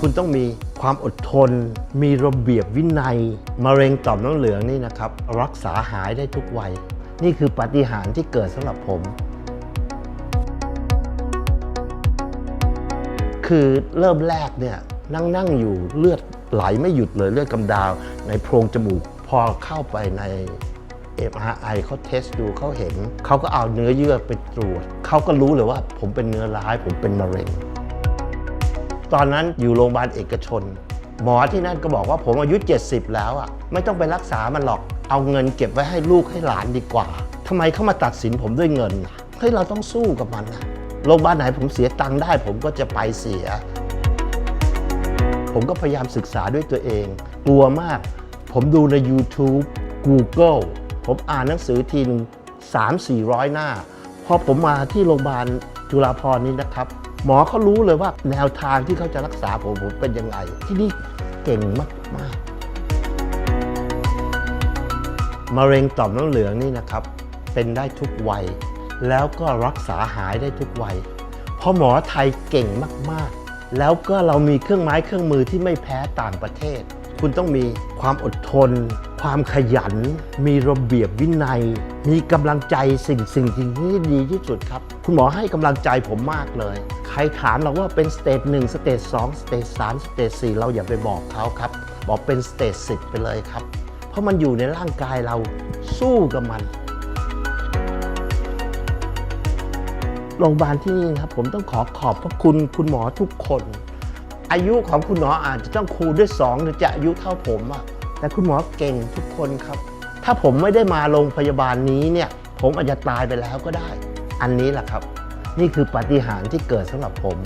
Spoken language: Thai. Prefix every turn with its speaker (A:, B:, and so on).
A: คุณต้องมีความอดทน มีระเบียบวินัยมะเร็งต่อมน้ำเหลืองนี่นะครับ รักษาหายได้ทุกวัย นี่คือปาฏิหาริย์ที่เกิดสำหรับผม คือเริ่มแรกเนี่ยนั่งนั่งอยู่เลือดไหลไม่หยุดเลยเลือดกำดาว ในโพรงจมูกพอเข้าไปใน MRI เขาเทสดูเขาเห็น เขาก็เอาเนื้อเยื่อไปตรวจ เขาก็รู้เลยว่าผมเป็นเนื้อร้ายผมเป็นมะเร็ง ตอนนั้นอยู่โรงพยาบาลเอกชน หมอที่นั่นก็บอกว่าผมอายุ 70 แล้วอะไม่ต้องไปรักษามันหรอก เอาเงินเก็บไว้ให้ลูกให้หลานดีกว่าทำไมเขามาตัดสินผมด้วยเงินล่ะเฮ้ยเราต้องสู้กับมันนะโรงพยาบาลไหนผมเสียตังค์ได้ ผมก็จะไปเสีย ผมก็พยายามศึกษาด้วยตัวเอง กลัวมาก ผมดูใน YouTube Google ผมอ่านหนังสือทีนึง3 4 0 0 หน้า พอผมมาที่โรงพยาบาลจุฬาภรณ์นี้นะครับ หมอเขารู้เลยว่าแนวทางที่เขาจะรักษาผมผมเป็นยังไง ที่นี่เก่งมากๆมะเร็งต่อมน้ำเหลืองนี่นะครับ เป็นได้ทุกวัย แล้วก็รักษาหายได้ทุกวัย เพราะหมอไทยเก่งมากๆ แล้วก็เรามีเครื่องไม้เครื่องมือที่ไม่แพ้ต่างประเทศ คุณต้องมีความอดทน ความขยัน มีระเบียบวินัย มีกำลังใจสิ่งสิ่งที่ดีที่สุดครับ คุณหมอให้กำลังใจผมมากเลย รถามเราว่าเป็นสเตจหนึ่งสเตจสองสเตจสามสเตจสี่เราอย่าไปบอกเขาครับ บอกเป็นสเตจสิบไปเลยครับ เพราะมันอยู่ในร่างกายเราสู้กับมันโรงพยาบาลที่นี่ครับผมต้องขอขอบพระคุณคุณหมอทุกคน อายุของคุณหมออาจจะต้องคูณด้วย2หรือจะอายุเท่าผมอะแต่คุณหมอเก่งทุกคนครับ ถ้าผมไม่ได้มาโรงพยาบาลนี้เนี่ย ผมอาจจะตายไปแล้วก็ได้ อันนี้แหละครับ นี่คือปฏิหารที่เกิดสำหรับผม